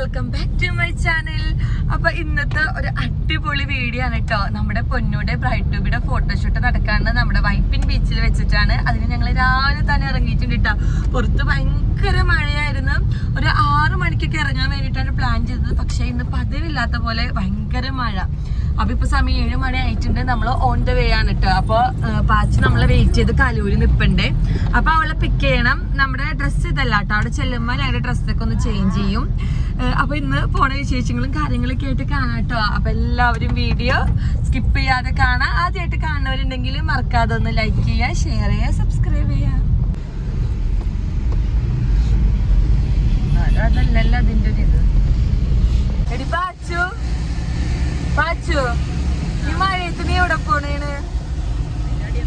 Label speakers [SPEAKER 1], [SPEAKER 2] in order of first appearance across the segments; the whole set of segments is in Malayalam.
[SPEAKER 1] Welcome back to my channel അപ്പൊ ഇന്നത്തെ ഒരു അടിപൊളി വീഡിയോ ആണ് കേട്ടോ നമ്മുടെ പൊന്നൂടെ ബ്രൈഡ് ട്യൂബിയുടെ ഫോട്ടോഷൂട്ട് നടക്കാണ് നമ്മുടെ വൈപ്പിൻ ബീച്ചിൽ വെച്ചിട്ടാണ്. അതിന് ഞങ്ങൾ രാവിലെ തന്നെ ഇറങ്ങിയിട്ടുണ്ട് കേട്ടോ പുറത്ത് ഭയങ്കര മഴയായിരുന്നു. ഒരു ആറു മണിക്കൊക്കെ ഇറങ്ങാൻ വേണ്ടിയിട്ടാണ് പ്ലാൻ ചെയ്തത്. പക്ഷേ ഇന്ന് പതിവില്ലാത്ത പോലെ ഭയങ്കര മഴ. അപ്പൊ ഇപ്പൊ സമയം ഏഴ് മണി ആയിട്ടുണ്ട്. നമ്മൾ ഓൺ ദ വേ ആണ് കേട്ടോ അപ്പൊ പാച്ച് നമ്മളെ വെയിറ്റ് ചെയ്ത് കലൂരി നിപ്പുണ്ട്. അപ്പൊ അവളെ പിക്ക് ചെയ്യണം. നമ്മുടെ ഡ്രസ്സ് ഇതല്ല കേട്ടോ അവിടെ ചെല്ലുമ്പോൾ ഞങ്ങളുടെ ഡ്രസ്സൊക്കെ ഒന്ന് ചേഞ്ച് ചെയ്യും. അപ്പൊ ഇന്ന് പോണ വിശേഷങ്ങളും കാര്യങ്ങളൊക്കെ ആയിട്ട് കാണാം കേട്ടോ അപ്പൊ എല്ലാവരും വീഡിയോ സ്കിപ്പ് ചെയ്യാതെ കാണാം. ആദ്യമായിട്ട് കാണുന്നവരുണ്ടെങ്കിൽ മറക്കാതെ ഒന്ന് ലൈക്ക് ചെയ്യുക ഷെയർ ചെയ്യുക സബ്സ്ക്രൈബ് ചെയ്യുക. അതല്ലല്ലോ അതിന്റെ ഒരു ഇത്. എടി പാച്ചു. പാച്ചു ഈ മഴയത്ത് നീ എവിടെ പോണേണ്?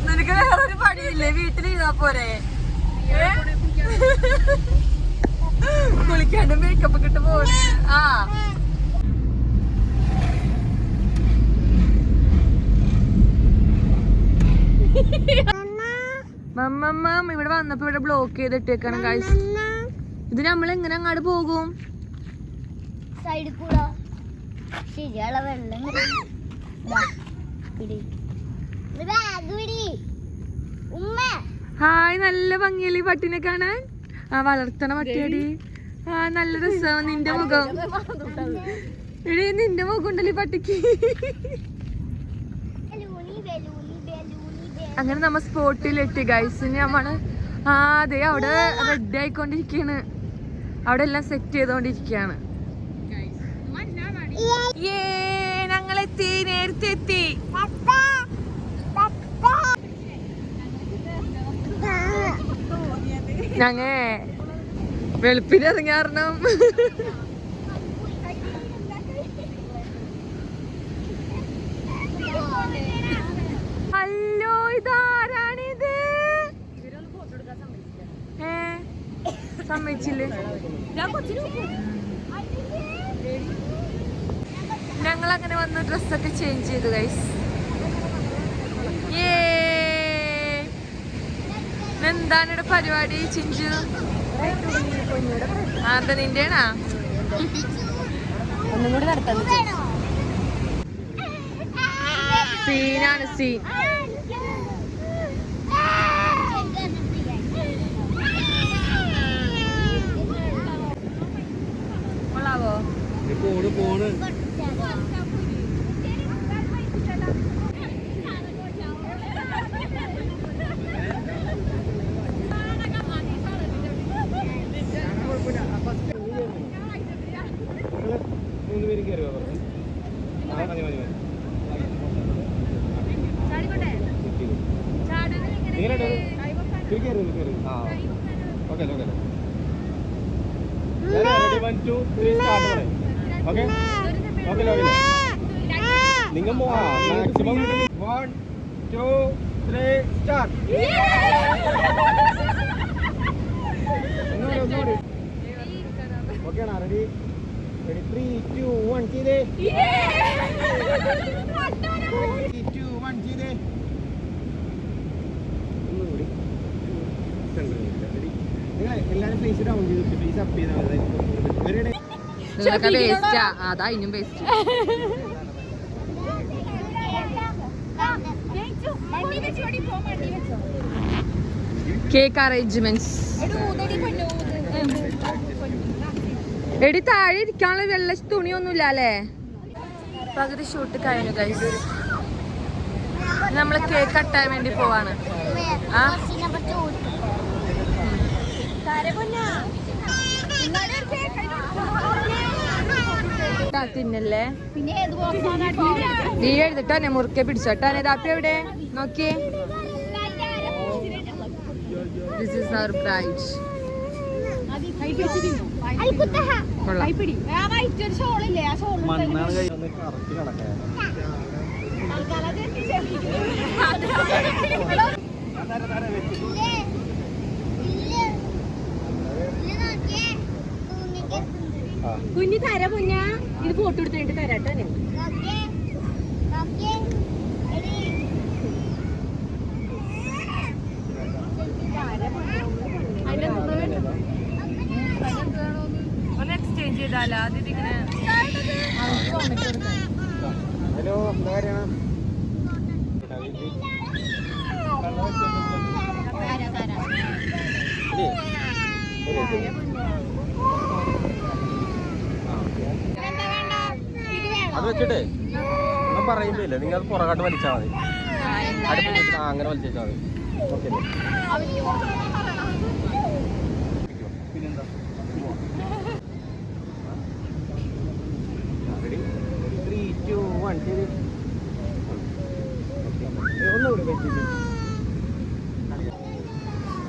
[SPEAKER 1] നിനക്ക് വേറൊരു പണിയില്ലേ? വീട്ടിലിരുന്നാ പോരെ? ഏ? കുളിക്കാണ്ട് മേക്കപ്പ് ഒക്കെ ഇട്ട് പോണേ. ആ. മമ്മമ്മ ഇവിടെ വന്നപ്പോ ഇവിടെ ബ്ലോക്ക് ചെയ്തിട്ടേക്കാണ് ഗൈസ് ഇത് നമ്മൾ എങ്ങനെ അങ്ങോട്ട് പോകും?
[SPEAKER 2] സൈഡിൽ കൂടെ. വെള്ളം
[SPEAKER 1] ഹായ് നല്ല ഭംഗിയല്ലേ ഈ പട്ടിനെ കാണാൻ? ആ വളർത്തണ പട്ടിയടി. ആ നല്ല രസമാണ് നിന്റെ മുഖം. എടി നിന്റെ മുഖം ഉണ്ടല്ലോ പട്ടിക്ക്. അങ്ങനെ നമ്മ സ്പോട്ടിലെത്തി ഗൈസിന് ഗൈസ് നമ്മൾ ആ അതെ അവിടെ റെഡി ആയിക്കൊണ്ടിരിക്കാണ് അവിടെ എല്ലാം സെറ്റ് ചെയ്തോണ്ടിരിക്കാണ് ഏ ഞങ്ങൾ എത്തി. നേരത്തെ എത്തി. ഞങ്ങ വെളുപ്പിന് ഇറങ്ങാറണം. അല്ലോ ഇതാരാണിത്? ഏ സമ്മതിച്ചില്ലേ ഞങ്ങൾ ഡ്രസ്സൊക്കെ ചേഞ്ച് ചെയ്തു ഗൈസ് എന്താണ് ഇവിടെ പരിപാടി ചിഞ്ചു? അതെ നിന്റെയാണാ? ഒന്നും കൂടി നടത്താൻ സീനാണ് സീൻ കൊള്ളാവോ
[SPEAKER 3] പോണ് പോണ് നിങ്ങൾ മൂന്ന് പേരും കയറുക പറഞ്ഞു ആ മതി മതി മതി നിങ്ങൾ കയറി കയറി ആ okay okay ready one two three start പറയും ഓക്കെ നിങ്ങൾ maximum one two three start ഓക്കെയാണ് ready ready three two one ചെയ്തേ. ത്രീ ടു വൺ ചെയ്തേ. ഒന്നുകൂടി. റെഡി
[SPEAKER 1] നിങ്ങളൊക്കെ വേസ്റ്റാ അതാ ഇനിയും കേക്ക് അറേഞ്ച്മെന്റ്സ് എടി താഴെ ഇരിക്കാനുള്ള വെള്ള തുണിയൊന്നുമില്ല അല്ലേ? പകുതി ഷൂട്ട് കഴിഞ്ഞു ഗൈസ് നമ്മൾ കേക്ക് കട്ടാൻ വേണ്ടി പോവാണ്. ആ? തിന്നല്ലേ
[SPEAKER 2] പിന്നെ ഏത് ബോക്സാണ്
[SPEAKER 1] നീ എഴുതിട്ടാനെ മുറുക്കെ പിടിച്ചോട്ടാനെ ദാപ്പി എവിടെ നോക്കിയേ ദിസ് ഇസ് അവർ ബ്രൈഡ് കൊള്ളാം
[SPEAKER 4] കുഞ്ഞു തര കുഞ്ഞ ഇത് ഫോട്ടോ എടുത്തിട്ട് തരാട്ടോ ഞാൻ.
[SPEAKER 1] എക്സ്ചേഞ്ച് ചെയ്താലോ? ആദ്യം ഇങ്ങനെ
[SPEAKER 3] ഹലോ എന്താ കാര്യമാണ്
[SPEAKER 2] എന്താ വേണ്ട? ഇത് വേണോ?
[SPEAKER 3] അത് വെച്ചിട്ടേ ഒന്നും പറയുമ്പോ നിങ്ങൾ അത് പുറകോട്ട് വലിച്ചാൽ മതി. അടുപ്പിൽ വെച്ചിട്ട് ആ അങ്ങനെ വലിച്ചാൽ മതി. ഓക്കെ പിന്നെന്താ ത്രീ ടു വൺ ശരി ഒന്നുകൂടി വെച്ചിട്ട്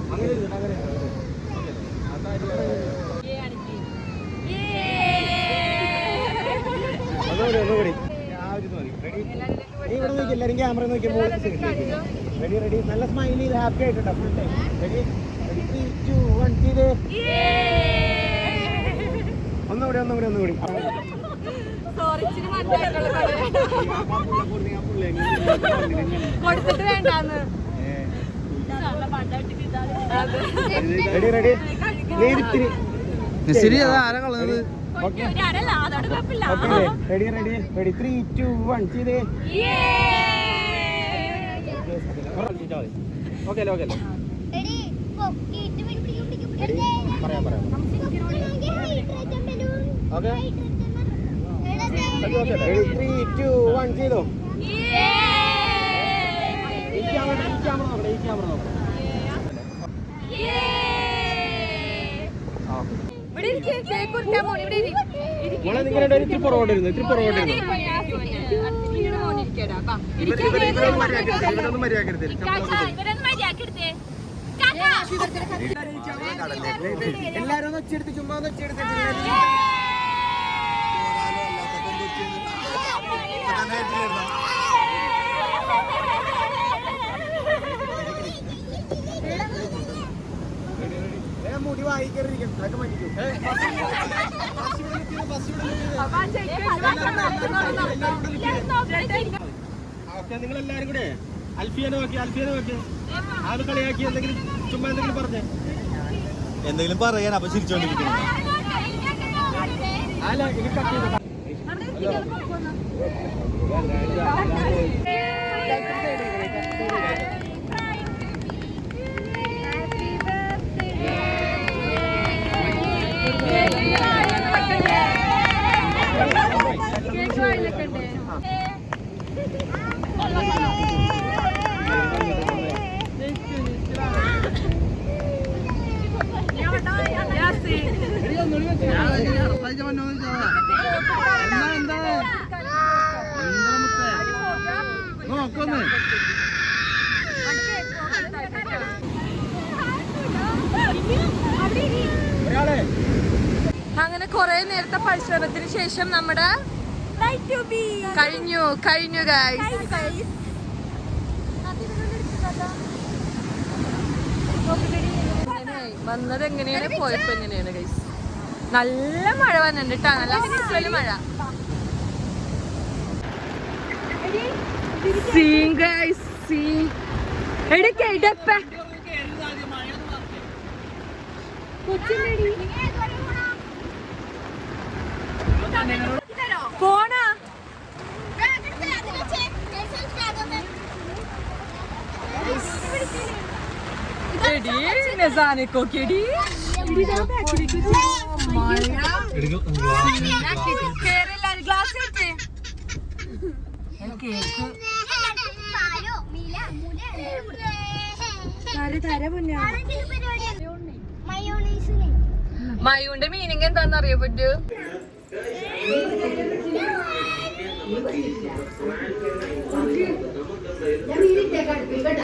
[SPEAKER 3] അങ്ങനെ ഇരുന്നിട്ട് അങ്ങനെ ഇരുന്നിട്ട്. ഓക്കേ. അതായത് ഒന്നുകൂടി ഒന്നുകൂടി ആ ഒരു ഇത് മതി റെഡി നീ ഇവിടെ നോക്കി എല്ലാവരും ക്യാമറ നോക്കി. റെഡി റെഡി നല്ല സ്മൈൽ ചെയ്ത് ഹാപ്പി ആയിട്ടുണ്ടോ full time ready ready three two one ചെയ്ത്. ഒന്നുകൂടി ഒന്നുകൂടി ഒന്നുകൂടി
[SPEAKER 1] കൊടുത്തിട്ട് വേണ്ടാന്ന്.
[SPEAKER 3] റെഡി റെഡി
[SPEAKER 5] നസിരി അത് ആരാ കളഞ്ഞത്?
[SPEAKER 3] Ready ready ready three two one ചെയ്തേ. ഓക്കെ അല്ലേ ഓക്കെ. പറയാം പറയാം. ഓക്കെ. ത്രീ ടു വൺ ചെയ്തോ. ഈ ക്യാമറ ഈ ക്യാമറ നോക്കണേ ഈ ക്യാമറ നോക്കണേ ആ ഓക്കെ
[SPEAKER 1] ഇവിടെ ഇരിക്ക്, കേക്ക് മുറിക്കാൻ പോണ്, ഇവിടെ ഇരി.
[SPEAKER 3] മോളെ നിങ്ങളുടെ ഒരു ഇത്തിരി പുറകോട്ട് ഇരുന്നു ഇത്തിരി പുറകോട്ട് ഇരുന്നു മര്യാദ എല്ലാരും ഒന്ന് ഒച്ചെടുത്ത് ചുമ്മാ ഒന്ന് ഒച്ചെടുത്ത് മുടി വായിക്കറിയിരിക്കും അതൊക്കെ നിങ്ങൾ എല്ലാരും കൂടെ അൽഫിയനെ നോക്കി അൽഫിയനെ നോക്കി. ആൾ കളിയാക്കി എന്തെങ്കിലും ചുമ്മാ എന്തെങ്കിലും പറഞ്ഞേ?
[SPEAKER 5] എന്തെങ്കിലും പറയാൻ അപ്പൊ ചിരിച്ചോണ്ടിരിക്കുന്നു.
[SPEAKER 3] അല്ല എനിക്ക് കട്ട് ചെയ്തോ.
[SPEAKER 5] നോക്കൊന്നേ
[SPEAKER 1] അങ്ങനെ കുറെ നേരത്തെ പരിശ്രമത്തിന് ശേഷം നമ്മുടെ കഴിഞ്ഞു കഴിഞ്ഞു ഗൈസ് വന്നത് എങ്ങനെയാണ്? പോയപ്പോ എങ്ങനെയാണ് ഗൈസ് നല്ല മഴ വന്നിട്ടുണ്ട് കേട്ടോ നല്ല മഴ. സീൻ ഗൈസ് സീൻ എടുക്കടപ്പ പോണാ. എടി ഗ്ലാസ് എടുത്തേ കേക്ക്
[SPEAKER 2] മയോണൈസിന്.
[SPEAKER 1] മയൂന്റെ മീനിങ് എന്താന്ന് അറിയോ പറ്റൂ? ഞാൻ വീട്ടിലേക്ക് അടുപ്പിൽ